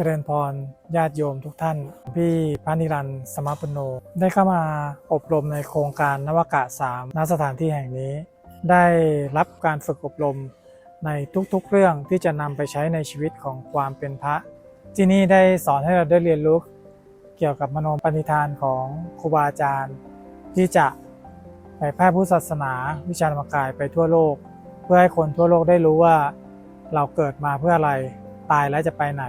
เจริญพรญาติโยมทุกท่าน พี่พระนิรันดร์สมปโน ได้เข้ามาอบรมในโครงการนวกะ 3 ณสถานที่แห่งนี้ ได้รับการฝึกอบรมในทุกๆเรื่องที่จะนำไปใช้ในชีวิตของความเป็นพระ ที่นี่ได้สอนให้เราได้เรียนรู้เกี่ยวกับมโนปณิธานของครูบาอาจารย์ ที่จะเผยแพร่พุทธศาสนาวิชาธรรมกายไปทั่วโลก เพื่อให้คนทั่วโลกได้รู้ว่าเราเกิดมาเพื่ออะไรตายแล้วจะไปไหน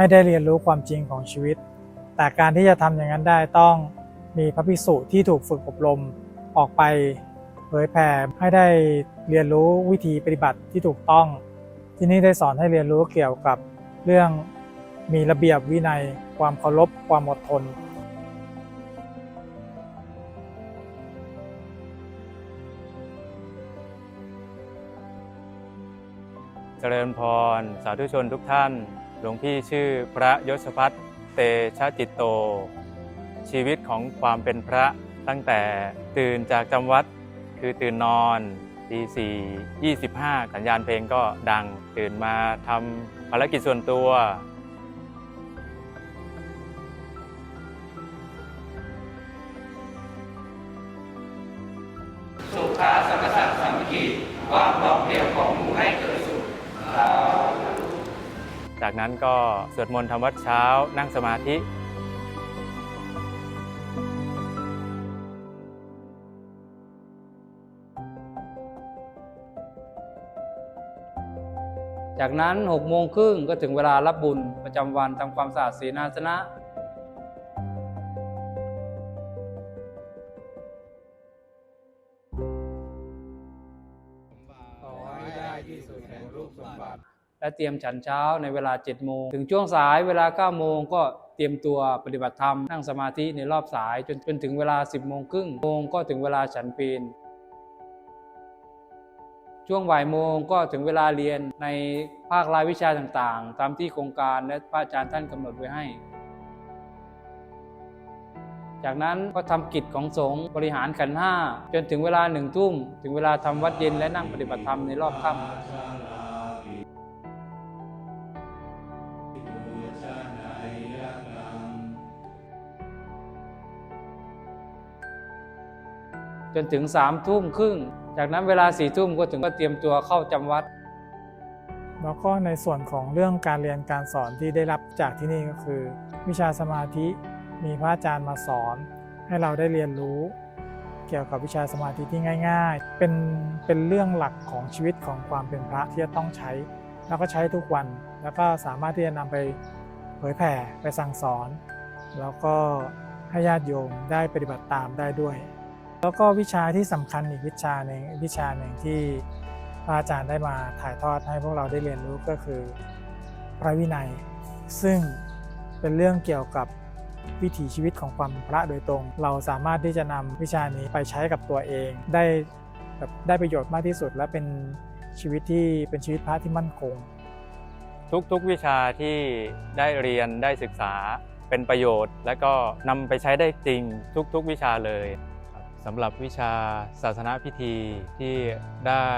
ให้ได้เรียนรู้ความจริงของชีวิต แต่การที่จะทำอย่างนั้นได้ต้องมีพระภิกษุที่ถูกฝึกอบรมออกไปเผยแผ่ให้ได้เรียนรู้วิธีปฏิบัติที่ถูกต้อง ที่นี่ได้สอนให้เรียนรู้เกี่ยวกับเรื่องมีระเบียบวินัย ความเคารพความอดทนเจริญพร สาธุชนทุกท่าน หลวงพี่ชื่อพระยศพัฒน์เตชะจิตโต ชีวิตของความเป็นพระตั้งแต่ตื่นจากจำวัดคือตื่นนอนตีสี่ยี่สิบห้าสัญญาณเพลงก็ดัง ตื่นมาทำภารกิจส่วนตัว สุขาสัมสัตสัมมิกิความพร้อมเพรียงของหมู่ให้เกิดสุข จากนั้นก็สวดมนต์ทำวัดเช้า นั่งสมาธิจากนั้น6โมงครึ่งก็ถึงเวลารับบุญประจำวันทำความสะอาดศีนาสนะ และเตรียมฉันเช้าในเวลา7โมงถึงช่วงสายเวลา9โมงก็เตรียมตัวปฏิบัติธรรมนั่งสมาธิในรอบสายจนจนถึงเวลา 10โมงครึ่งโมงก็ถึงเวลาฉันเพลช่วงบ่ายโมงก็ถึงเวลาเรียนในภาครายวิชาต่างๆ ตามที่โครงการและพระอาจารย์ท่านกำหนดไว้ให้ จากนั้นก็ทำกิจของสงฆ์บริหารขันห้าจนถึงเวลาหนึ่งทุ่ม ถึงเวลาทำวัดเย็นและนั่งปฏิบัติธรรมในรอบค่ำ จนถึงสามทุ่มครึ่ง จากนั้นเวลาสี่ทุ่มก็ถึงก็เตรียมตัวเข้าจำวัด แล้วก็ในส่วนของเรื่องการเรียนการสอนที่ได้รับจากที่นี่ก็คือ วิชาสมาธิมีพระอาจารย์มาสอน ให้เราได้เรียนรู้เกี่ยวกับวิชาสมาธิที่ง่าย ๆ เป็นเป็นเรื่องหลักของชีวิตของความเป็นพระที่จะต้องใช้ แล้วก็ใช้ทุกวัน แล้วก็สามารถที่จะนำไปเผยแผ่ไปสั่งสอน แล้วก็ให้ญาติโยมได้ปฏิบัติตามได้ด้วย แล้วก็วิชาที่สำคัญอีกวิชาหนึ่งวิชาหนึ่งที่พระอาจารย์ได้มาถ่ายทอดให้พวกเราได้เรียนรู้ก็คือพระวินัย ซึ่งเป็นเรื่องเกี่ยวกับวิถีชีวิตของความพระโดยตรง เราสามารถที่จะนำวิชานี้ไปใช้กับตัวเองได้แบบได้ประโยชน์มากที่สุด และเป็นชีวิตที่เป็นชีวิตพระที่มั่นคง ทุกๆวิชาที่ได้เรียนได้ศึกษาเป็นประโยชน์ และก็นำไปใช้ได้จริงทุกๆ วิชาเลย สำหรับวิชาศาสนาพิธีที่ได้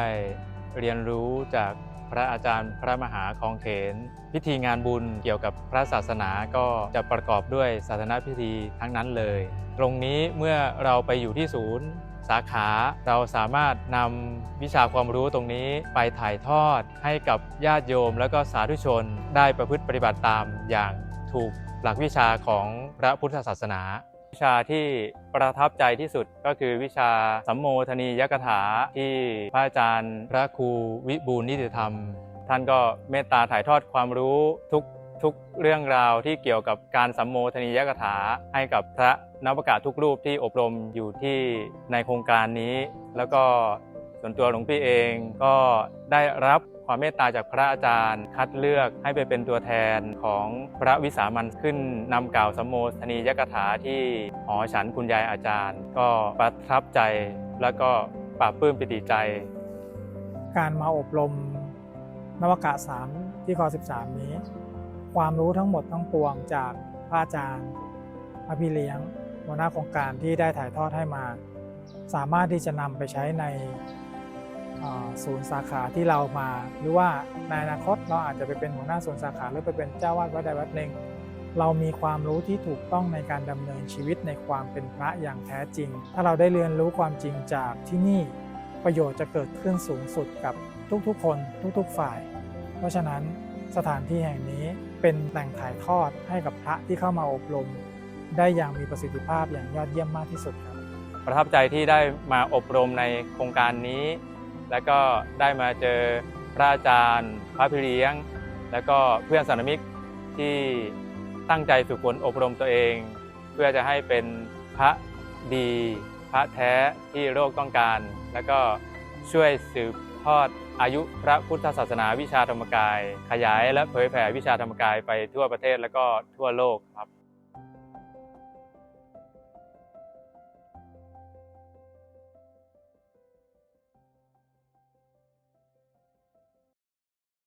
เรียนรู้จากพระอาจารย์พระมหาคองเขน พิธีงานบุญเกี่ยวกับพระศาสนาก็จะประกอบด้วยศาสนาพิธีทั้งนั้นเลย ตรงนี้เมื่อเราไปอยู่ที่ศูนย์สาขาเราสามารถนำวิชาความรู้ตรงนี้ไปถ่ายทอดให้กับญาติโยม แล้วก็สาธุชนได้ประพฤติปฏิบัติตามอย่างถูกหลักวิชาของพระพุทธศาสนา วิชาที่ประทับใจที่สุดก็คือวิชาสัมโมทนียกถาที่พระอาจารย์พระครูวิบูลนิติธรรม ท่านก็เมตตาถ่ายทอดความรู้ทุกทุกเรื่องราวที่เกี่ยวกับการสัมโมทนียกถาให้กับพระนักประกาศทุกรูปที่อบรมอยู่ที่ในโครงการนี้ แล้วก็ส่วนตัวหลวงพี่เองก็ได้รับ ความเมตตาจากพระอาจารย์ คัดเลือกให้ไปเป็นตัวแทนของพระวิสามัญขึ้นนำกล่าวสัมโมทนียกถาที่หอฉันคุณยายอาจารย์ ก็ประทับใจแล้วก็ปลาบปลื้มปิติใจ การมาอบรมนวกะ3ที่คอ13 นี้ ความรู้ทั้งหมดทั้งปวงจากพระอาจารย์พระพี่เลี้ยงหัวหน้าโครงการที่ได้ถ่ายทอดให้มา สามารถที่จะนำไปใช้ใน ศูนย์สาขาที่เรามา หรือว่าในอนาคตเราอาจจะไปเป็นหัวหน้าศูนย์สาขาหรือไปเป็นเจ้าวาดวัดใดวัดหนึ่งเรามีความรู้ที่ถูกต้องในการดำเนินชีวิตในความเป็นพระอย่างแท้จริง ถ้าเราได้เรียนรู้ความจริงจากที่นี่ประโยชน์จะเกิดขึ้นสูงสุดกับทุกๆ คนทุกๆฝ่าย เพราะฉะนั้นสถานที่แห่งนี้เป็นแหล่งถ่ายทอดให้กับพระที่เข้ามาอบรม ได้อย่างมีประสิทธิภาพอย่างยอดเยี่ยมมากที่สุดครับ ประทับใจที่ได้มาอบรมในโครงการนี้ แล้วก็ได้มาเจอพระอาจารย์ พระพี่เลี้ยง แล้วก็เพื่อนสานมิกที่ตั้งใจฝึกฝนอบรมตัวเอง เพื่อจะให้เป็นพระดี พระแท้ที่โลกต้องการ แล้วก็ช่วยสืบทอดอายุพระพุทธศาสนาวิชาธรรมกาย ขยายและเผยแผ่วิชาธรรมกายไปทั่วประเทศแล้วก็ทั่วโลกครับ